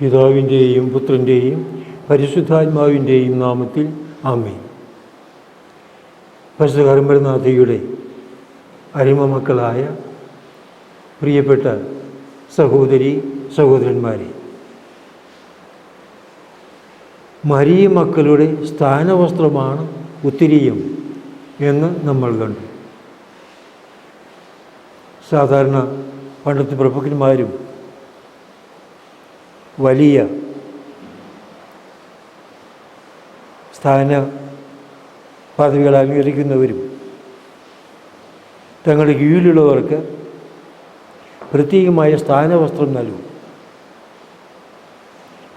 പിതാവിന്റെയും പുത്രന്റെയും പരിശുദ്ധാത്മാവിന്റെയും നാമത്തിൽ ആമേൻ. പരിശുദ്ധ കർമ്മനാഥയുടെ അരിമ മക്കളായ പ്രിയപ്പെട്ട സഹോദരി സഹോദരന്മാരെ മരിയ മക്കളുടെ സ്ഥാനവസ്ത്രമാണ് ഉത്തിരിയും എന്ന് നമ്മൾ കണ്ടു. സാധാരണ പണ്ടത്തെ പ്രഭുക്കന്മാരും വലിയ സ്ഥാന പദവികൾ അംഗീകരിക്കുന്നവരും തങ്ങളുടെ കീഴിലുള്ളവർക്ക് പ്രത്യേകമായ സ്ഥാനവസ്ത്രം നൽകും.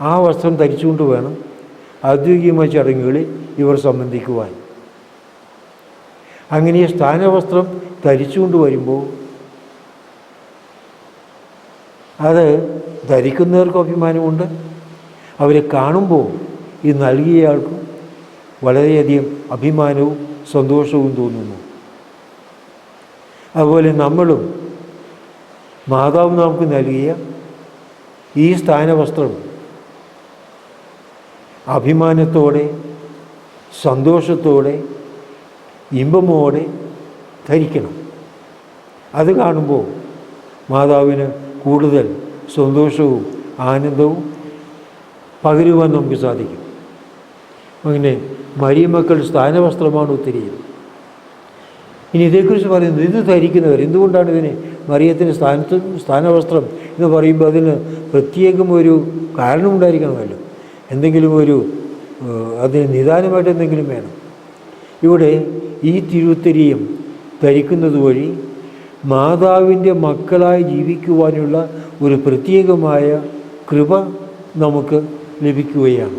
ആ വസ്ത്രം ധരിച്ചുകൊണ്ട് വേണം ഔദ്യോഗികമായ ചടങ്ങുകളിൽ ഇവർ സംബന്ധിക്കുവാൻ. അങ്ങനെ സ്ഥാനവസ്ത്രം ധരിച്ചുകൊണ്ട് വരുമ്പോൾ അത് ധരിക്കുന്നവർക്ക് അഭിമാനമുണ്ട്. അവരെ കാണുമ്പോൾ ഇത് നൽകിയയാൾക്കും വളരെയധികം അഭിമാനവും സന്തോഷവും തോന്നുന്നു. അതുപോലെ നമ്മളും മാതാവ് നമുക്ക് നൽകിയ ഈ സ്ഥാനവസ്ത്രം അഭിമാനത്തോടെ സന്തോഷത്തോടെ ഇമ്പമോടെ ധരിക്കണം. അത് കാണുമ്പോൾ മാതാവിന് കൂടുതൽ സന്തോഷവും ആനന്ദവും പകരുവാൻ നമുക്ക് സാധിക്കും. അങ്ങനെ മരിയമക്കൾ സ്ഥാനവസ്ത്രമാണ് ഒത്തിരി ഇനി ഇതേക്കുറിച്ച് പറയുന്നത് ഇത് ധരിക്കുന്നവർ എന്തുകൊണ്ടാണ് ഇതിനെ മറിയത്തിന്റെ സ്ഥാനത്ത് സ്ഥാനവസ്ത്രം എന്ന് പറയുമ്പോൾ അതിന് പ്രത്യേകം ഒരു കാരണമുണ്ടായിരിക്കണമല്ലോ എന്തെങ്കിലും ഒരു അതിന് നിദാനമായിട്ട് എന്തെങ്കിലും വേണം. ഇവിടെ ഈ തിരുത്തരിയും ധരിക്കുന്നത് വഴി മാതാവിന്റെ മക്കളായി ജീവിക്കുവാനുള്ള ഒരു പ്രത്യേകമായ കൃപ നമുക്ക് ലഭിക്കുകയാണ്.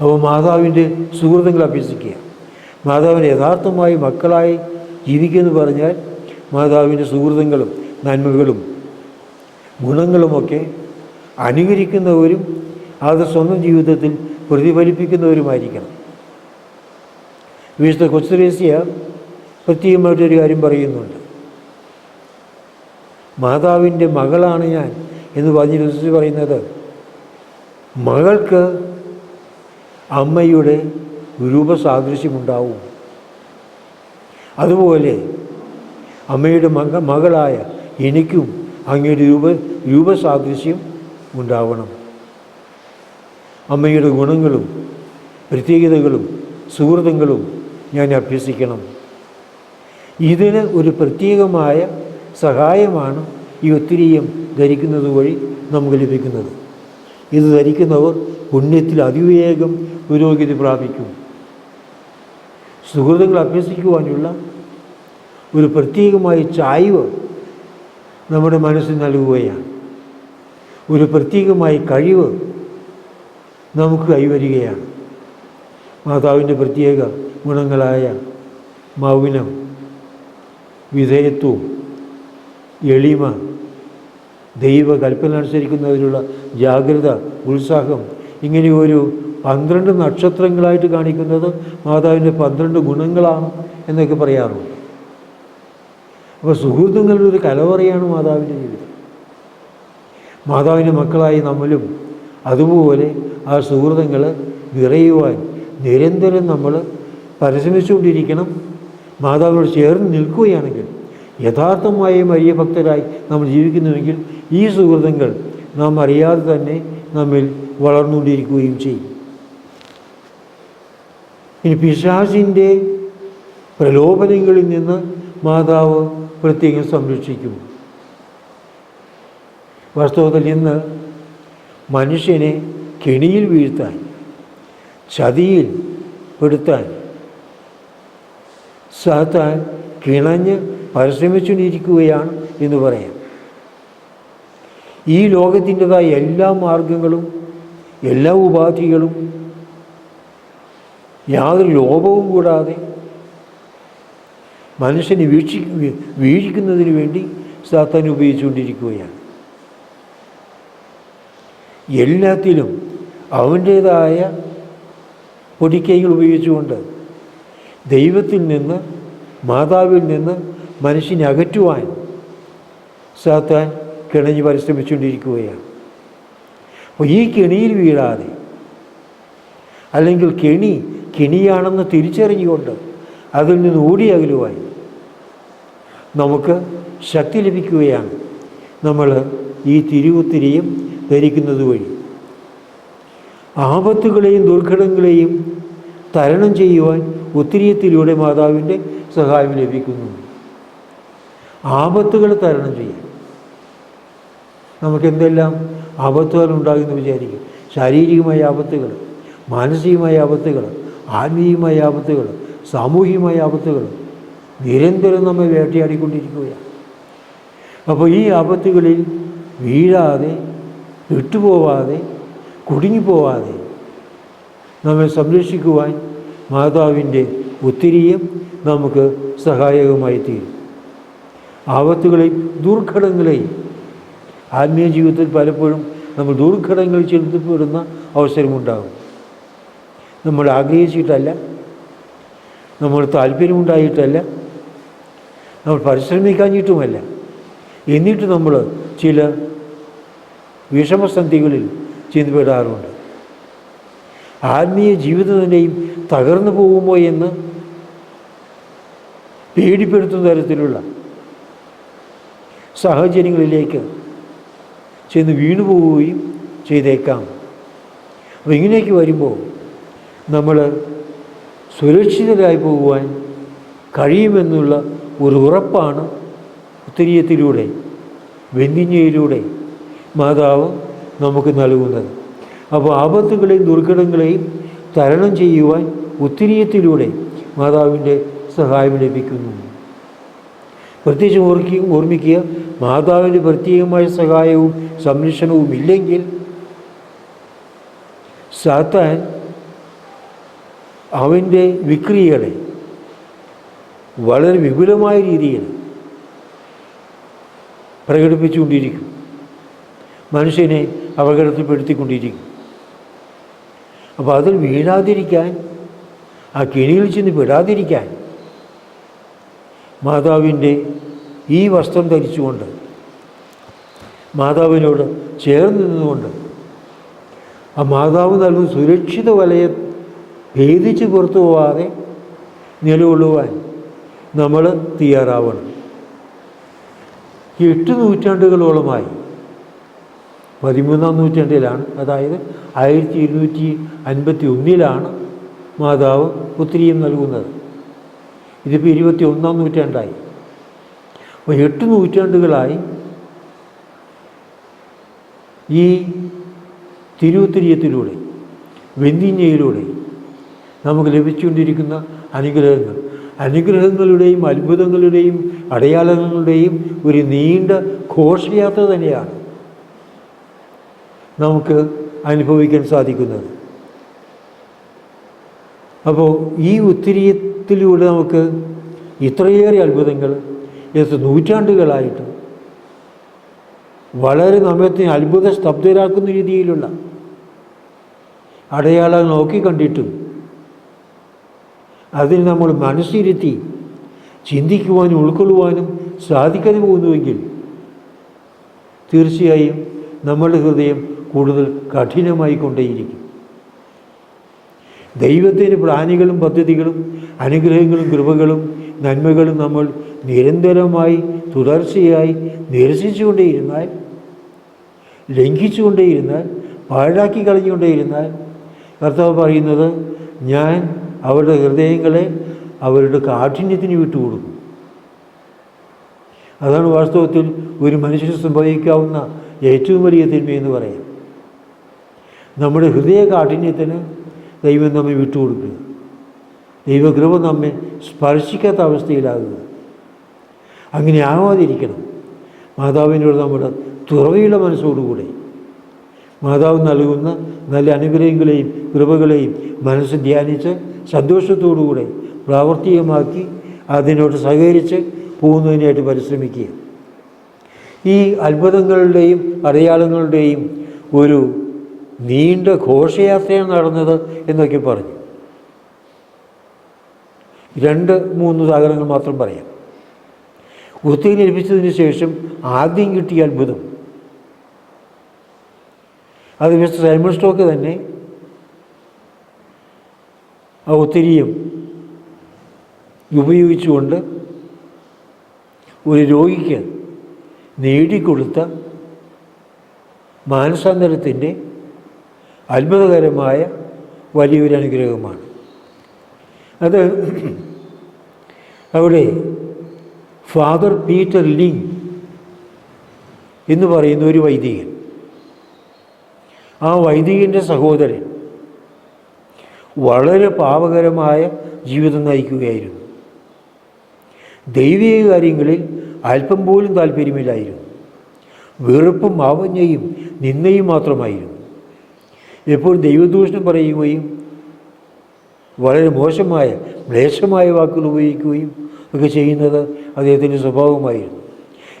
അപ്പോൾ മാതാവിന്റെ സുഹൃത്തുക്കൾ അഭ്യസിക്കുക. മാതാവിന് യഥാർത്ഥമായി മക്കളായി ജീവിക്കുമെന്ന് പറഞ്ഞാൽ മാതാവിന്റെ സുഹൃത്തുക്കളും നന്മകളും ഗുണങ്ങളുമൊക്കെ അനുകരിക്കുന്നവരും അത് സ്വന്തം ജീവിതത്തിൽ പ്രതിഫലിപ്പിക്കുന്നവരുമായിരിക്കണം. വിശുദ്ധ കൊച്ചുരേസ്യ പ്രത്യേകമായിട്ടൊരു കാര്യം പറയുന്നുണ്ട്. മാതാവിന്റെ മകളാണ് ഞാൻ എന്ന് പറഞ്ഞ് പറയുന്നത്. മകൾക്ക് അമ്മയുടെ രൂപസാദൃശ്യമുണ്ടാവും. അതുപോലെ അമ്മയുടെ മക മകളായ എനിക്കും അങ്ങയുടെ രൂപ രൂപസാദൃശ്യം ഉണ്ടാവണം. അമ്മയുടെ ഗുണങ്ങളും പ്രത്യേകതകളും സുഹൃത്തുക്കളും ഞാൻ അഭ്യസിക്കണം. ഇതിന് ഒരു പ്രത്യേകമായ സഹായമാണ് ഈ ഒത്തിരിയും ധരിക്കുന്നത് വഴി നമുക്ക് ലഭിക്കുന്നത്. ഇത് ധരിക്കുന്നവർ പുണ്യത്തിൽ അതിവേഗം പുരോഗതി പ്രാപിക്കും. സുഹൃത്തുക്കൾ അഭ്യസിക്കുവാനുള്ള ഒരു പ്രത്യേകമായ ചായ്വ് നമ്മുടെ മനസ്സിൽ നൽകുകയാണ്. ഒരു പ്രത്യേകമായ കഴിവ് നമുക്ക് കൈവരികയാണ്. മാതാവിന്റെ പ്രത്യേക ഗുണങ്ങളായ മൗനം വിധേയത്വവും എളിമ ദൈവ കൽപ്പന അനുസരിക്കുന്നതിലുള്ള ജാഗ്രത ഉത്സാഹം. ഇങ്ങനെ ഒരു പന്ത്രണ്ട് നക്ഷത്രങ്ങളായിട്ട് കാണിക്കുന്നത് മാതാവിന്റെ പന്ത്രണ്ട് ഗുണങ്ങളാണ് എന്നൊക്കെ പറയാറുണ്ട്. അപ്പോൾ സുഹൃത്തുക്കളുടെ ഒരു കലവറയാണ് മാതാവിന്റെ ജീവിതം. മാതാവിന്റെ മക്കളായി നമ്മളും അതുപോലെ ആ സുഹൃത്തുക്കൾ വിറയുവാൻ നിരന്തരം നമ്മൾ പരിശ്രമിച്ചുകൊണ്ടിരിക്കണം. മാതാവിനോട് ചേർന്ന് നിൽക്കുകയാണെങ്കിൽ യഥാർത്ഥമായ മരിയ ഭക്തരായി നമ്മൾ ജീവിക്കുന്നുവെങ്കിൽ ഈ സുഹൃതങ്ങൾ നാം അറിയാതെ തന്നെ നമ്മിൽ വളർന്നുകൊണ്ടിരിക്കുകയും ചെയ്യും. ഇനി പിശാചിന്റെ പ്രലോഭനങ്ങളിൽ നിന്ന് മാതാവ് പ്രത്യേകം സംരക്ഷിക്കും വാസ്തവത്തിൽ ഇന്ന് മനുഷ്യനെ കെണിയിൽ വീഴ്ത്താൻ ചതിയിൽ പെടുത്താൻ സാത്താൻ കിണഞ്ഞ് പരിശ്രമിച്ചുകൊണ്ടിരിക്കുകയാണ് എന്ന് പറയാം. ഈ ലോകത്തിന്റെതായ എല്ലാ മാർഗങ്ങളും എല്ലാ ഉപാധികളും യാതൊരു ലോപവും കൂടാതെ മനുഷ്യനെ വീക്ഷി വീഴിക്കുന്നതിന് വേണ്ടി സാത്താൻ ഉപയോഗിച്ചുകൊണ്ടിരിക്കുകയാണ്. എല്ലാത്തിലും അവന്റേതായ പൊടിക്കൈകൾ ഉപയോഗിച്ചുകൊണ്ട് ദൈവത്തിൽ നിന്ന് മാതാവിൽ നിന്ന് മനുഷ്യനെ അകറ്റുവാൻ സാത്താൻ കിണഞ്ഞ് പരിശ്രമിച്ചുകൊണ്ടിരിക്കുകയാണ്. അപ്പോൾ ഈ കെണിയിൽ വീഴാതെ അല്ലെങ്കിൽ കെണി കെണിയാണെന്ന് തിരിച്ചറിഞ്ഞുകൊണ്ട് അതിൽ നിന്ന് ഓടി അകലുവാൻ നമുക്ക് ശക്തി ലഭിക്കുകയാണ്. നമ്മൾ ഈ തിരുവുത്തിരിയും ധരിക്കുന്നത് വഴി. ആപത്തുകളെയും ദുർഘടങ്ങളെയും തരണം ചെയ്യുവാൻ ഉത്തിരിയത്തിലൂടെ മാതാവിന്റെ സഹായം ലഭിക്കുന്നു. ആപത്തുകൾ തരണം ചെയ്യാൻ നമുക്ക് എന്തെല്ലാം ആപത്തുകൾ ഉണ്ടാകുമെന്ന് വിചാരിക്കും. ശാരീരികമായ ആപത്തുകൾ മാനസികമായ ആപത്തുകൾ ആത്മീയമായ ആപത്തുകൾ സാമൂഹികമായ ആപത്തുകൾ നിരന്തരം നമ്മെ വേട്ടയാടിക്കൊണ്ടിരിക്കുകയാണ്. അപ്പോൾ ഈ ആപത്തുകളിൽ വീഴാതെ വിട്ടുപോവാതെ കുടുങ്ങിപ്പോവാതെ നമ്മെ സംരക്ഷിക്കുവാൻ മാതാവിന്റെ ഒത്തിരിയും നമുക്ക് സഹായകമായി തീരും ആപത്തുകളെയും ദുർഘടങ്ങളെയും ആത്മീയ ജീവിതത്തിൽ പലപ്പോഴും നമ്മൾ ദുർഘടങ്ങളിൽ ചെലുത്തപ്പെടുന്ന അവസരമുണ്ടാകും. നമ്മൾ ആഗ്രഹിച്ചിട്ടല്ല. നമ്മൾ താല്പര്യമുണ്ടായിട്ടല്ല. നമ്മൾ പരിശ്രമിക്കാഞ്ഞിട്ടുമല്ല. എന്നിട്ട് നമ്മൾ ചില വിഷമസന്ധികളിൽ ചെന്നുപെടാറുണ്ട് ആത്മീയ ജീവിതം തന്നെയും തകർന്നു പോകുമോ എന്ന് പേടിപ്പെടുത്തുന്ന തരത്തിലുള്ള സാഹചര്യങ്ങളിലേക്ക് ചെന്ന് വീണു പോവുകയും ചെയ്തേക്കാം. അപ്പോൾ ഇങ്ങനെയൊക്കെ വരുമ്പോൾ നമ്മൾ സുരക്ഷിതരായി പോകുവാൻ കഴിയുമെന്നുള്ള ഒരു ഉറപ്പാണ് ഉത്തരീയത്തിലൂടെ വെന്തിഞ്ഞയിലൂടെ മാതാവ് നമുക്ക് നൽകുന്നത്. അപ്പോൾ ആപത്തുകളെയും ദുർഘടങ്ങളെയും തരണം ചെയ്യുവാൻ ഉത്തരീയത്തിലൂടെ മാതാവിന്റെ സഹായം ലഭിക്കുന്നു. പ്രത്യേകിച്ച് ഓർക്കി ഓർമ്മിക്കുക മാതാവിന്റെ പ്രത്യേകമായ സഹായവും സംരക്ഷണവും ഇല്ലെങ്കിൽ സാത്താൻ അവന്റെ വിക്രിയകളെ വളരെ വിപുലമായ രീതിയിൽ പ്രകടിപ്പിച്ചുകൊണ്ടിരിക്കും. മനുഷ്യനെ അപകടത്തിൽപ്പെടുത്തിക്കൊണ്ടിരിക്കും. അപ്പോൾ അതിൽ വീഴാതിരിക്കാൻ ആ കെണിയിൽ ചെന്ന് പെടാതിരിക്കാൻ മാതാവിന്റെ ഈ വസ്ത്രം ധരിച്ചുകൊണ്ട് മാതാവിനോട് ചേർന്ന് നിന്നുകൊണ്ട് ആ മാതാവ് നൽകുന്ന സുരക്ഷിത വലയം ഭേദിച്ച് പുറത്തു പോവാതെ നിലകൊള്ളുവാൻ നമ്മൾ തയ്യാറാവണം. എട്ട് നൂറ്റാണ്ടുകളോളമായി പതിമൂന്നാം നൂറ്റാണ്ടിലാണ് അതായത് ആയിരത്തി ഇരുന്നൂറ്റി അൻപത്തി ഒന്നിലാണ് മാതാവ് പുത്രിയും നൽകുന്നത്. ഇതിപ്പോൾ ഇരുപത്തി ഒന്നാം നൂറ്റാണ്ടായി. അപ്പോൾ എട്ട് നൂറ്റാണ്ടുകളായി ഈ തിരുവത്തിരിയത്തിലൂടെ വെന്തിഞ്ഞയിലൂടെ നമുക്ക് ലഭിച്ചുകൊണ്ടിരിക്കുന്ന അനുഗ്രഹങ്ങൾ. അനുഗ്രഹങ്ങളുടെയും അത്ഭുതങ്ങളുടെയും അടയാളങ്ങളുടെയും ഒരു നീണ്ട ഘോഷയാത്ര തന്നെയാണ് നമുക്ക് അനുഭവിക്കാൻ സാധിക്കുന്നത്. അപ്പോൾ ഈ ഉത്തിരിയത്തിലൂടെ നമുക്ക് ഇത്രയേറെ അത്ഭുതങ്ങൾ എത്ര നൂറ്റാണ്ടുകളായിട്ട് വളരെ നമ്മെ അത്ഭുത സ്തബ്ധരാക്കുന്ന രീതിയിലുള്ള നോക്കി കണ്ടിട്ടും അതിന് നമ്മൾ മനസ്സിരുത്തി ചിന്തിക്കുവാനും ഉൾക്കൊള്ളുവാനും സാധിക്കാതെ പോകുന്നുവെങ്കിൽ തീർച്ചയായും നമ്മളുടെ ഹൃദയം കൂടുതൽ കഠിനമായി കൊണ്ടേയിരിക്കും. ദൈവത്തിന്റെ പ്ലാനുകളും പദ്ധതികളും അനുഗ്രഹങ്ങളും കൃപകളും നന്മകളും നമ്മൾ നിരന്തരമായി തുടർച്ചയായി നിരസിച്ചുകൊണ്ടേയിരുന്നാൽ ലംഘിച്ചുകൊണ്ടേയിരുന്നാൽ പാഴാക്കി കളഞ്ഞുകൊണ്ടേയിരുന്നാൽ കർത്താവ് പറയുന്നത് ഞാൻ അവരുടെ ഹൃദയങ്ങളെ അവരുടെ കാഠിന്യത്തിന് വിട്ടുകൊടുക്കും. അതാണ് വാസ്തവത്തിൽ ഒരു മനുഷ്യന് സംഭവിക്കാവുന്ന ഏറ്റവും വലിയ തിന്മയെന്ന് പറയാം. നമ്മുടെ ഹൃദയ കാഠിന്യത്തിന് ദൈവം നമ്മെ വിട്ടുകൊടുക്കുക ദൈവകൃപ നമ്മെ സ്പർശിക്കാത്ത അവസ്ഥയിലാകുന്നത് അങ്ങനെ ആവാതിരിക്കണം മാതാവിനോട് നമ്മുടെ തുറവിയുള്ള മനസ്സോടുകൂടെ. മാതാവ് നൽകുന്ന നല്ല അനുഗ്രഹങ്ങളെയും കൃപകളെയും മനസ്സ് ധ്യാനിച്ച് സന്തോഷത്തോടുകൂടെ പ്രാവർത്തികമാക്കി അതിനോട് സഹകരിച്ച് പോകുന്നതിനായിട്ട് പരിശ്രമിക്കുക. ഈ അത്ഭുതങ്ങളുടെയും അടയാളങ്ങളുടെയും ഒരു നീണ്ട ഘോഷയാത്രയാണ് നടന്നത് എന്നൊക്കെ പറഞ്ഞു. രണ്ട് മൂന്ന് ഉദാഹരണങ്ങൾ മാത്രം പറയാം. വൃത്തിയിൽ ലഭിച്ചതിന് ശേഷം ആദ്യം കിട്ടിയ അത്ഭുതം. അത് മിസ്റ്റർ സൈമൺ സ്റ്റോക്ക് തന്നെ ആ ഒത്തിരിയും ഉപയോഗിച്ചുകൊണ്ട് ഒരു രോഗിക്ക് നേടിക്കൊടുത്ത മാനസാന്തരത്തിന്റെ അത്ഭുതകരമായ വലിയൊരു അനുഗ്രഹമാണ്. അത് അവിടെ ഫാദർ പീറ്റർ ലിങ് എന്ന് പറയുന്ന ഒരു വൈദികൻ. ആ വൈദികന്റെ സഹോദരൻ വളരെ പാപകരമായ ജീവിതം നയിക്കുകയായിരുന്നു. ദൈവിക കാര്യങ്ങളിൽ അല്പം പോലും താല്പര്യമില്ലായിരുന്നു. വെറുപ്പും ആവഞ്ഞയും നിന്നയും മാത്രമായിരുന്നു. എപ്പോഴും ദൈവദൂഷണം പറയുകയും വളരെ മോശമായ മ്ലേച്ഛമായ വാക്കുകൾ ഉപയോഗിക്കുകയും ഒക്കെ ചെയ്യുന്നത് അദ്ദേഹത്തിന്റെ സ്വഭാവമായിരുന്നു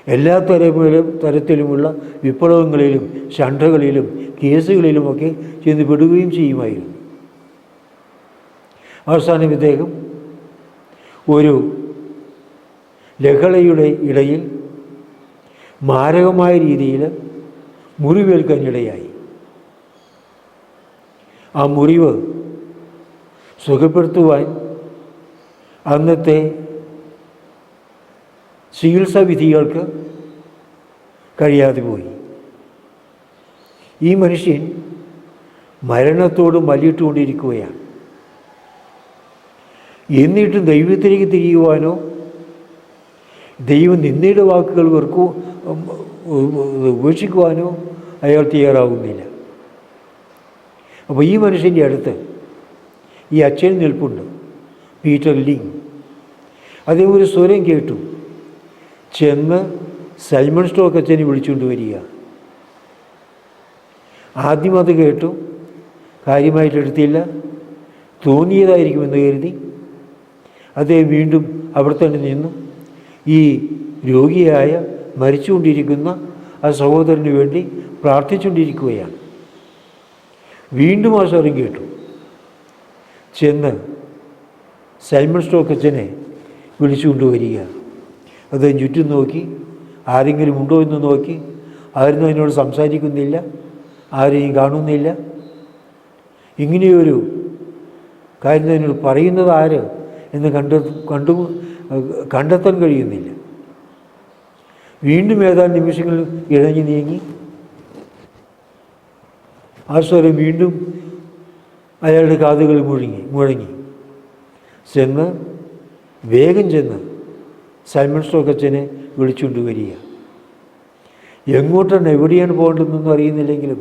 എല്ലാ തരത്തിലും തരത്തിലുമുള്ള വിപ്ലവങ്ങളിലും ഷണ്ടകളിലും കേസുകളിലുമൊക്കെ ചെന്ന് പെടുകയും ചെയ്യുമായിരുന്നു. അവസാനം ഇദ്ദേഹം ഒരു ലഹളയുടെ ഇടയിൽ മാരകമായ രീതിയിൽ മുറിവേൽക്കാനിടയായി. ആ മുറിവ് സുഖപ്പെടുത്തുവാൻ അന്നത്തെ ചികിത്സാ വിധികൾക്ക് കഴിയാതെ പോയി. ഈ മനുഷ്യൻ മരണത്തോട് മല്ലിട്ടുകൊണ്ടിരിക്കുകയാണ് എന്നിട്ടും ദൈവത്തിലേക്ക് തിരിയുവാനോ ദൈവം നിന്നയുടെ വാക്കുകൾ വെറുക്കു ഉപേക്ഷിക്കുവാനോ അയാൾ തയ്യാറാവുന്നില്ല. അപ്പോൾ ഈ മനുഷ്യന്റെ അടുത്ത് ഈ അച്ഛൻ നിൽപ്പുണ്ട്. Peter Ling. അദ്ദേഹം ഒരു സ്വരം കേട്ടു. ചെന്ന് സൈമൺ സ്റ്റോക്ക് അച്ഛനെ വിളിച്ചുകൊണ്ട് വരിക. ആദ്യം അത് കേട്ടു. കാര്യമായിട്ട് എടുത്തില്ല. തോന്നിയതായിരിക്കുമെന്ന് കരുതി. അദ്ദേഹം വീണ്ടും അവിടെ തന്നെ നിന്നു. ഈ രോഗിയായ മരിച്ചുകൊണ്ടിരിക്കുന്ന ആ സഹോദരന് വേണ്ടി പ്രാർത്ഥിച്ചുകൊണ്ടിരിക്കുകയാണ്. വീണ്ടും ആ സ്വരം കേട്ടു. ചെന്ന് സൈമൺ സ്റ്റോക്ക് അച്ഛനെ വിളിച്ചുകൊണ്ടുവരിക അദ്ദേഹം ചുറ്റും നോക്കി ആരെങ്കിലും ഉണ്ടോ എന്ന് നോക്കി ആരും അതിനോട് സംസാരിക്കുന്നില്ല ആരെയും കാണുന്നില്ല. ഇങ്ങനെയൊരു കാര്യം അതിനോട് പറയുന്നത് ആര് എന്ന് കണ്ട കണ്ടു കണ്ടെത്താൻ കഴിയുന്നില്ല. വീണ്ടും ഏതാനും നിമിഷങ്ങൾ ഇഴഞ്ഞു നീങ്ങി. ആ സ്വരം വീണ്ടും അയാളുടെ കാതുകൾ മുഴങ്ങി മുഴങ്ങി. ചെന്ന് വേഗം ചെന്ന് സൈമൺ സ്റ്റോക്കച്ചനെ വിളിച്ചുകൊണ്ട് വരിക. എങ്ങോട്ടാണ് എവിടെയാണ് പോകേണ്ടതെന്നൊന്നും അറിയുന്നില്ലെങ്കിലും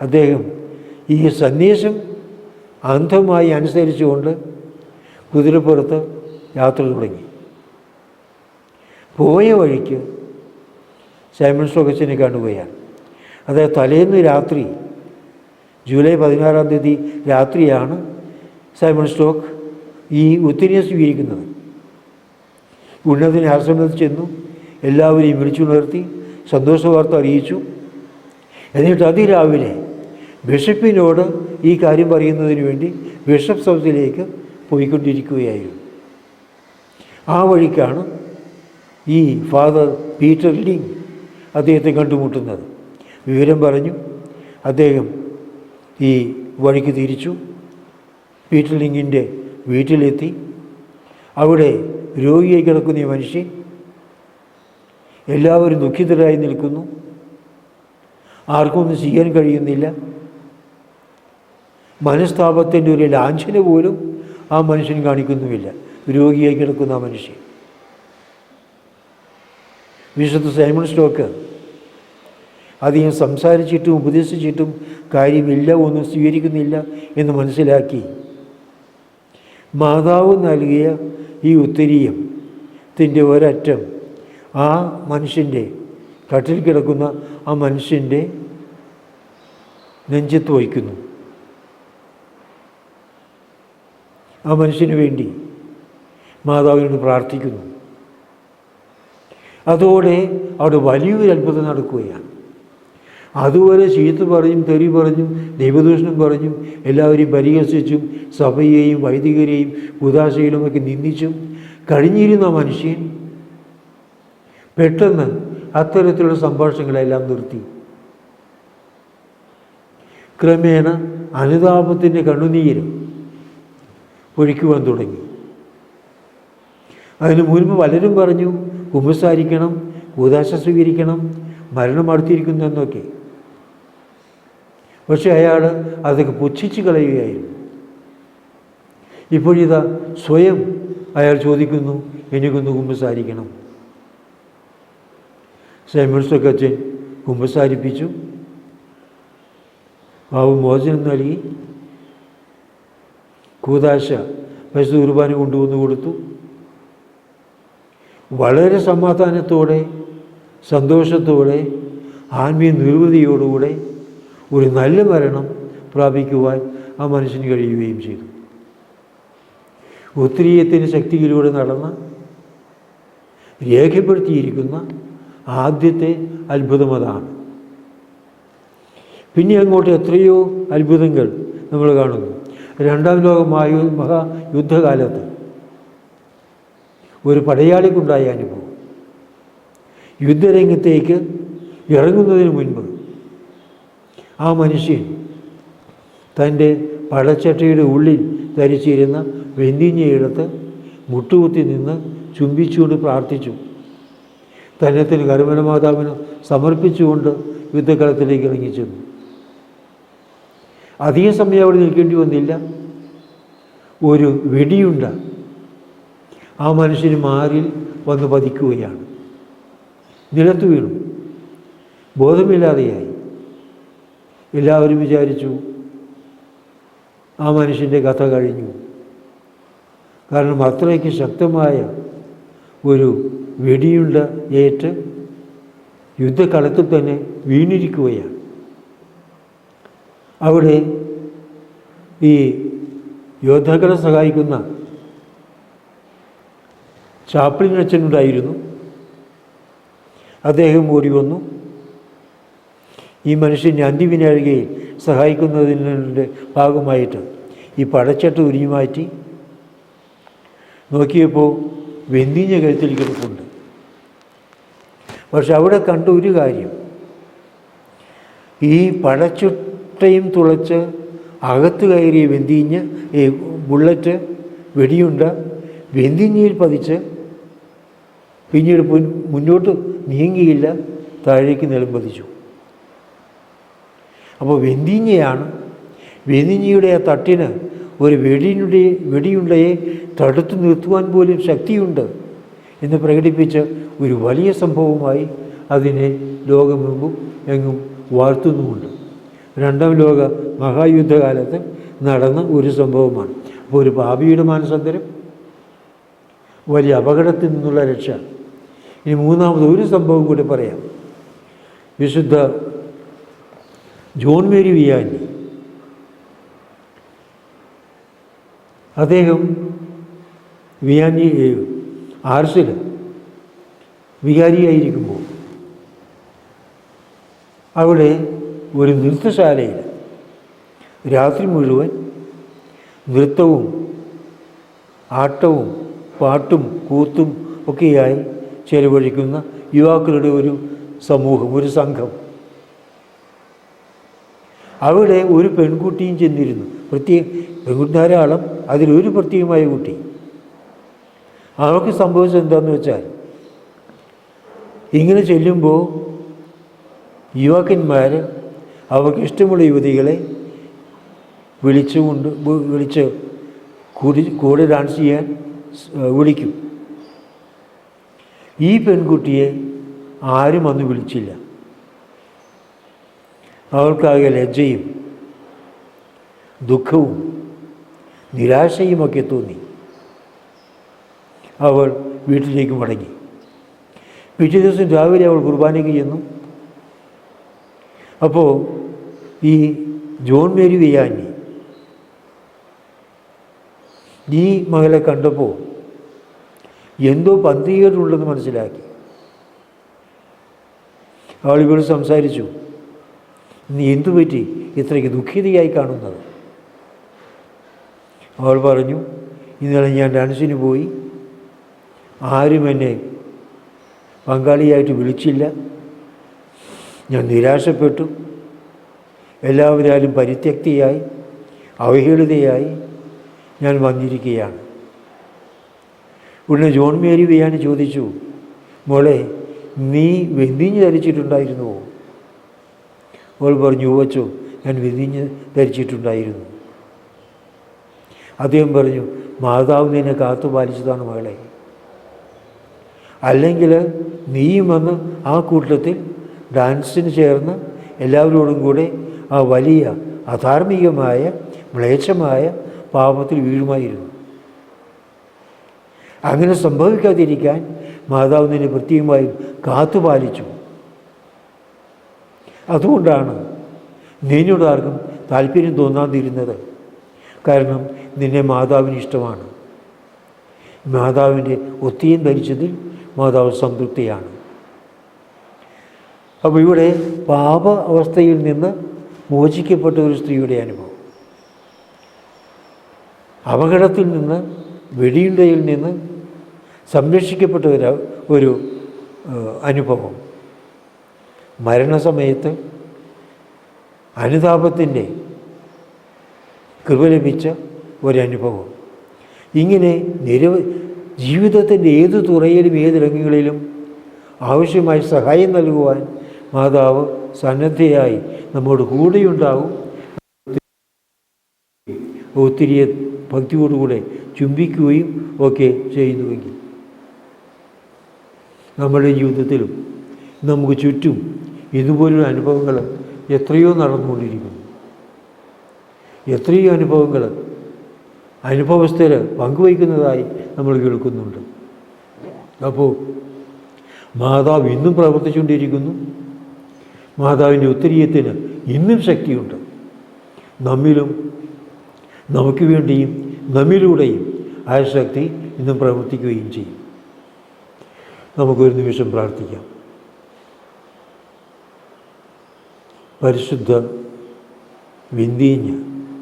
അദ്ദേഹം ഈ സന്ദേശം അന്ധമായി അനുസരിച്ചുകൊണ്ട് കുതിരപ്പുറത്ത് യാത്ര തുടങ്ങി. പോയ വഴിക്ക് സൈമൺ സ്റ്റോക്കച്ചനെ കാണുകയാണ് അതായത് തലേന്ന് രാത്രി ജൂലൈ പതിനാറാം തീയതി രാത്രിയാണ് സൈമൺ സ്റ്റോക്ക് ഈ ഉത്തരീയ സ്വീകരിക്കുന്നത്. ഉന്നതിനെ ആശ്രമത്തിൽ ചെന്നു എല്ലാവരെയും വിളിച്ചുണർത്തി സന്തോഷ വാർത്ത അറിയിച്ചു. എന്നിട്ട് അതിരാവിലെ ബിഷപ്പിനോട് ഈ കാര്യം പറയുന്നതിന് വേണ്ടി ബിഷപ്പ് ഹൗസിലേക്ക് പോയിക്കൊണ്ടിരിക്കുകയായിരുന്നു. ആ വഴിക്കാണ് ഈ ഫാദർ പീറ്റർ ലിങ് അദ്ദേഹത്തെ കണ്ടുമുട്ടുന്നത്. വിവരം പറഞ്ഞു അദ്ദേഹം ഈ വഴിക്ക് തിരിച്ചു. പീറ്റർ ലിങ്ങിന്റെ വീട്ടിലെത്തി. അവിടെ രോഗിയായി കിടക്കുന്ന ഈ മനുഷ്യൻ എല്ലാവരും ദുഃഖിതരായി നിൽക്കുന്നു. ആർക്കൊന്നും ചെയ്യാൻ കഴിയുന്നില്ല. മനസ്താപത്തിന്റെ ഒരു ലാഞ്ചന പോലും ആ മനുഷ്യൻ കാണിക്കുന്നുമില്ല. രോഗിയായി കിടക്കുന്ന ആ മനുഷ്യൻ. വിശുദ്ധ സൈമൺ സ്റ്റോക്ക് അധികം സംസാരിച്ചിട്ടും ഉപദേശിച്ചിട്ടും കാര്യമില്ല ഒന്നും സ്വീകരിക്കുന്നില്ല എന്ന് മനസ്സിലാക്കി. മാതാവ് നൽകിയ ഈ ഉത്തരീയം ത്തിന്റെ ഒരറ്റം ആ മനുഷ്യന്റെ കട്ടിൽ കിടക്കുന്ന ആ മനുഷ്യന്റെ നെഞ്ചത്ത് വഹിക്കുന്നു. ആ മനുഷ്യന് വേണ്ടി മാതാവിനോട് പ്രാർത്ഥിക്കുന്നു. അതോടെ അവിടെ വലിയൊരു അത്ഭുതം നടക്കുകയാണ്. അതുവരെ ചീത്ത പറഞ്ഞും തെറി പറഞ്ഞും ദൈവദൂഷണം പറഞ്ഞും എല്ലാവരെയും പരിഹസിച്ചും സഭയെയും വൈദികരെയും ഉദാശയിലുമൊക്കെ നിന്ദിച്ചും കഴിഞ്ഞിരുന്ന മനുഷ്യൻ പെട്ടെന്ന് അത്തരത്തിലുള്ള സംഭാഷണങ്ങളെല്ലാം നിർത്തി. ക്രമേണ അനുതാപത്തിന്റെ കണ്ണുനീര് ഒഴിക്കുവാൻ തുടങ്ങി. അതിന് മുൻപ് പലരും പറഞ്ഞു ഉപസാരിക്കണം ഉദാശ സ്വീകരിക്കണം മരണം അടുത്തിരിക്കുന്നു എന്നൊക്കെ. പക്ഷെ അയാൾ അതൊക്കെ പുച്ഛിച്ച് കളയുകയായിരുന്നു. ഇപ്പോഴിതാ സ്വയം അയാൾ ചോദിക്കുന്നു എനിക്കൊന്ന് കുമ്പസാരിക്കണം. സൈമിൾസൊക്കെ അച്ഛൻ കുമ്പസാരിപ്പിച്ചു. പാവമോചനം നൽകി. കൂതാശ പരിശുദ്ധ കുർബാന കൊണ്ടുവന്ന് കൊടുത്തു. വളരെ സമാധാനത്തോടെ സന്തോഷത്തോടെ ആത്മീയ നിർവൃതിയോടുകൂടെ ഒരു നല്ല മരണം പ്രാപിക്കുവാൻ ആ മനുഷ്യന് കഴിയുകയും ചെയ്തു. ഉത്തരീയത്തിന്റെ ശക്തിയിലൂടെ നടന്ന രേഖപ്പെടുത്തിയിരിക്കുന്ന ആദ്യത്തെ അത്ഭുതം അതാണ് പിന്നെ അങ്ങോട്ട് എത്രയോ അത്ഭുതങ്ങൾ നമ്മൾ കാണുന്നു. രണ്ടാം ലോക മഹായു മഹായുദ്ധകാലത്ത് ഒരു പടയാളിക്കുണ്ടായ അനുഭവം. യുദ്ധരംഗത്തേക്ക് ഇറങ്ങുന്നതിന് മുൻപ് ആ മനുഷ്യൻ തന്റെ പഴച്ചട്ടയുടെ ഉള്ളിൽ ധരിച്ചിരുന്ന വെന്തിഞ്ഞയെടുത്ത് മുട്ടുകുത്തി നിന്ന് ചുംബിച്ചുകൊണ്ട് പ്രാർത്ഥിച്ചു. തന്നെത്തിന് കരുമല മാതാവിന് സമർപ്പിച്ചുകൊണ്ട് യുദ്ധക്കളത്തിലേക്ക് ഇറങ്ങിച്ചെന്നു. അധിക സമയം അവിടെ നിൽക്കേണ്ടി വന്നില്ല. ഒരു വെടിയുണ്ട ആ മനുഷ്യന് മാറിൽ വന്ന് പതിക്കുകയാണ്. നിലത്ത് വീണു. ബോധമില്ലാതെയായി. എല്ലാവരും വിചാരിച്ചു ആ മനുഷ്യന്റെ കഥ കഴിഞ്ഞു. കാരണം അത്രയ്ക്ക് ശക്തമായ ഒരു വെടിയുണ്ട ഏറ്റ് യുദ്ധക്കളത്തിൽ തന്നെ വീണിരിക്കുകയാണ്. അവിടെ ഈ യോദ്ധാക്കളെ സഹായിക്കുന്ന ചാപ്ലിൻ അച്ഛനുണ്ടായിരുന്നു അദ്ദേഹം ഓടി വന്നു. ഈ മനുഷ്യനെ അന്തിവിനാഴികയിൽ സഹായിക്കുന്നതിന്റെ ഭാഗമായിട്ട്. ഈ പടച്ചട്ട് ഉരിഞ്ഞു മാറ്റി. നോക്കിയപ്പോൾ വെന്തിഞ്ഞ കഴുത്തിൽ കിടപ്പുണ്ട്. പക്ഷെ അവിടെ കണ്ട ഒരു കാര്യം. ഈ പടച്ചുട്ടയും തുളച്ച് അകത്ത് കയറിയ വെന്തിഞ്ഞ് ഈ ബുള്ളറ്റ് വെടിയുണ്ട വെന്തിഞ്ഞയിൽ പതിച്ച് പിന്നീട് മുന്നോട്ട് നീങ്ങിയില്ല താഴേക്ക് നിലംപതിച്ചു അപ്പോൾ വെന്തിഞ്ഞയാണ് വെന്തിഞ്ഞയുടെ ആ തട്ടിന് ഒരു വെടിയുടെ വെടിയുണ്ടയെ തടുത്തു നിർത്തുവാൻ പോലും ശക്തിയുണ്ട് എന്ന് പ്രകടിപ്പിച്ച് ഒരു വലിയ സംഭവമായി അതിനെ ലോകമെങ്ങും എങ്ങും വാഴ്ത്തുന്നുമുണ്ട്. രണ്ടാം ലോക മഹായുദ്ധകാലത്ത് നടന്ന ഒരു സംഭവമാണ്. അപ്പോൾ ഒരു ഭാവിയുടെ മാനസാന്തരം വലിയ അപകടത്തിൽ നിന്നുള്ള രക്ഷ. ഇനി മൂന്നാമത് ഒരു സംഭവം കൂടി പറയാം. വിശുദ്ധ ജോൺ മേരി വിയാനി. അദ്ദേഹം വിയാനി ആർസിൽ വികാരിയായിരിക്കുമ്പോൾ അവിടെ ഒരു നൃത്തശാലയിൽ രാത്രി മുഴുവൻ നൃത്തവും ആട്ടവും പാട്ടും കൂത്തും ഒക്കെയായി ചെലവഴിക്കുന്ന യുവാക്കളുടെ ഒരു സമൂഹം ഒരു സംഘം. അവിടെ ഒരു പെൺകുട്ടിയും ചെന്നിരുന്നു. പ്രത്യേക പെൺകുട്ടി ധാരാളം അതിലൊരു പ്രത്യേകമായ കുട്ടി. അവൾക്ക് സംഭവിച്ചത് എന്താണെന്ന് വെച്ചാൽ ഇങ്ങനെ ചെല്ലുമ്പോൾ യുവാക്കന്മാർ അവർക്ക് ഇഷ്ടമുള്ള യുവതികളെ വിളിച്ചുകൊണ്ട് വിളിച്ച് കൂടി കൂടെ ഡാൻസ് ചെയ്യാൻ വിളിക്കും. ഈ പെൺകുട്ടിയെ ആരും അന്ന് വിളിച്ചില്ല. അവൾക്കാകെ ലജ്ജയും ദുഃഖവും നിരാശയുമൊക്കെ തോന്നി. അവൾ വീട്ടിലേക്ക് മടങ്ങി. പിറ്റേ ദിവസം രാവിലെ അവൾ കുർബാനയ്ക്ക് ചെന്നു. അപ്പോൾ ഈ ജോൺ മേരി വിയാനി ഈ മകളെ കണ്ടപ്പോൾ എന്തോ പന്തികേടുണ്ടെന്ന് മനസ്സിലാക്കി. അവൾ ഇവിടെ സംസാരിച്ചു നീ എന്തു പറ്റി? ഇത്രയ്ക്ക് ദുഃഖിതയായി കാണുന്നത്. അവൾ പറഞ്ഞു ഇന്നലെ ഞാൻ ഡാൻസിന് പോയി. ആരും എന്നെ പങ്കാളിയായിട്ട് വിളിച്ചില്ല. ഞാൻ നിരാശപ്പെട്ടു. എല്ലാവരാലും പരിത്യക്തിയായി അവഹേളിതയായി ഞാൻ വന്നിരിക്കുകയാണ്. ഉടനെ ജോൺ മേരി വിയാണ് ചോദിച്ചു മോളെ നീ വെന്തിഞ്ഞ് ധരിച്ചിട്ടുണ്ടായിരുന്നുവോ? അവൾ പറഞ്ഞു വച്ചോ ഞാൻ വിരിഞ്ഞ് ധരിച്ചിട്ടുണ്ടായിരുന്നു. അദ്ദേഹം പറഞ്ഞു മാതാവ് നിന്നെ കാത്തു പാലിച്ചതാണ് മകളെ. അല്ലെങ്കിൽ നീയും വന്ന് ആ കൂട്ടത്തിൽ ഡാൻസിന് ചേർന്ന് എല്ലാവരോടും കൂടെ ആ വലിയ അധാർമികമായ മ്ലേച്ഛമായ പാപത്തിൽ വീഴുമായിരുന്നു. അങ്ങനെ സംഭവിക്കാതിരിക്കാൻ മാതാവ് നിന്നെ പ്രത്യേകമായും കാത്തുപാലിച്ചു അതുകൊണ്ടാണ് നിന്നോട് ആർക്കും താല്പര്യം തോന്നാതിരുന്നത്. കാരണം നിന്നെ മാതാവിന് ഇഷ്ടമാണ്. മാതാവിന്റെ ഒത്തിയും ധരിച്ചതിൽ മാതാവ് സംതൃപ്തിയാണ്. അപ്പോൾ ഇവിടെ പാപ അവസ്ഥയിൽ നിന്ന് മോചിക്കപ്പെട്ട ഒരു സ്ത്രീയുടെ അനുഭവം. അപകടത്തിൽ നിന്ന് വെടിയുണ്ടയിൽ നിന്ന് സംരക്ഷിക്കപ്പെട്ട ഒരു ഒരു അനുഭവം. മരണസമയത്ത് അനുതാപത്തിന്റെ കൃപ ലഭിച്ച ഒരനുഭവം. ഇങ്ങനെ നിരവ ജീവിതത്തിന്റെ ഏത് തുറയിലും ഏത് രംഗങ്ങളിലും ആവശ്യമായി സഹായം നൽകുവാൻ മാതാവ് സന്നദ്ധയായി നമ്മോട് കൂടെയുണ്ടാവും. ഒത്തിരി ഭക്തിയോടുകൂടെ ചുംബിക്കുകയും ഒക്കെ ചെയ്യുന്നുവെങ്കിൽ. നമ്മുടെ ജീവിതത്തിലും നമുക്ക് ചുറ്റും ഇതുപോലുള്ള അനുഭവങ്ങൾ എത്രയോ നടന്നുകൊണ്ടിരിക്കുന്നു. എത്രയോ അനുഭവങ്ങൾ അനുഭവസ്ഥയിൽ പങ്കുവയ്ക്കുന്നതായി നമ്മൾ കേൾക്കുന്നുണ്ട്. അപ്പോൾ മാതാവ് ഇന്നും പ്രവർത്തിച്ചുകൊണ്ടിരിക്കുന്നു. മാതാവിന്റെ ഉത്തരീയത്തിന് ഇന്നും ശക്തിയുണ്ട്. നമ്മിലും നമുക്ക് വേണ്ടിയും നമ്മിലൂടെയും ആ ശക്തി ഇന്നും പ്രവർത്തിക്കുകയും ചെയ്യും. നമുക്കൊരു നിമിഷം പ്രാർത്ഥിക്കാം. പരിശുദ്ധ വിന്തിഞ്ഞ്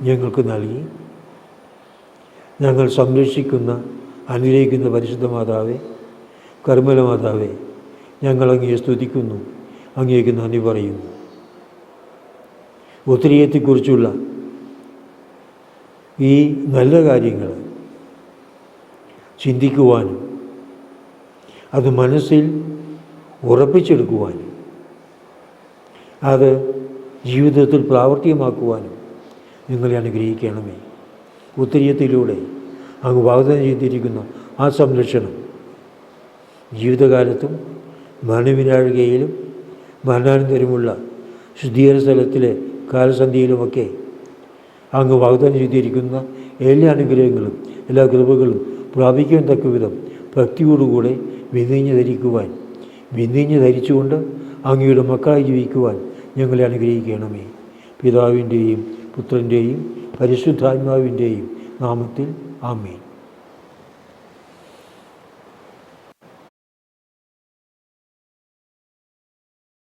ഞങ്ങൾക്ക് നൽകി. ഞങ്ങൾ സംരക്ഷിക്കുന്ന അനുഗ്രഹിക്കുന്ന പരിശുദ്ധ മാതാവേ കർമ്മല മാതാവേ ഞങ്ങൾ അങ്ങയെ സ്തുതിക്കുന്നു അങ്ങേക്ക് നന്ദി പറയുന്നു. ഒത്തിരിയത്തെക്കുറിച്ചുള്ള ഈ നല്ല കാര്യങ്ങൾ ചിന്തിക്കുവാനും അത് മനസ്സിൽ ഉറപ്പിച്ചെടുക്കുവാനും അത് ജീവിതത്തിൽ പ്രാവർത്തികമാക്കുവാനും നിങ്ങളെ അനുഗ്രഹിക്കണമേ. ഉത്തരീയത്തിലൂടെ അങ്ങ് വാഗ്ദാനം ചെയ്തിരിക്കുന്ന ആ സംരക്ഷണം ജീവിതകാലത്തും മരണവിനാഴികയിലും മരണാനന്തരമുള്ള ശുദ്ധീകരണ സ്ഥലത്തിലെ കാലസന്ധിയിലുമൊക്കെ അങ്ങ് വാഗ്ദാനം ചെയ്തിരിക്കുന്ന എല്ലാ അനുഗ്രഹങ്ങളും എല്ലാ കൃപകളും പ്രാപിക്കാൻ തക്ക വിധം ഭക്തിയോടുകൂടെ വിനീഞ്ഞ് ധരിക്കുവാൻ വിനീഞ്ഞ് ധരിച്ചുകൊണ്ട് അങ്ങയുടെ മക്കളായി ജീവിക്കുവാൻ ഞങ്ങളെ അനുഗ്രഹിക്കണമേ. പിതാവിന്റെയും പുത്രന്റെയും പരിശുദ്ധാത്മാവിന്റെയും നാമത്തിൽ ആമേൻ.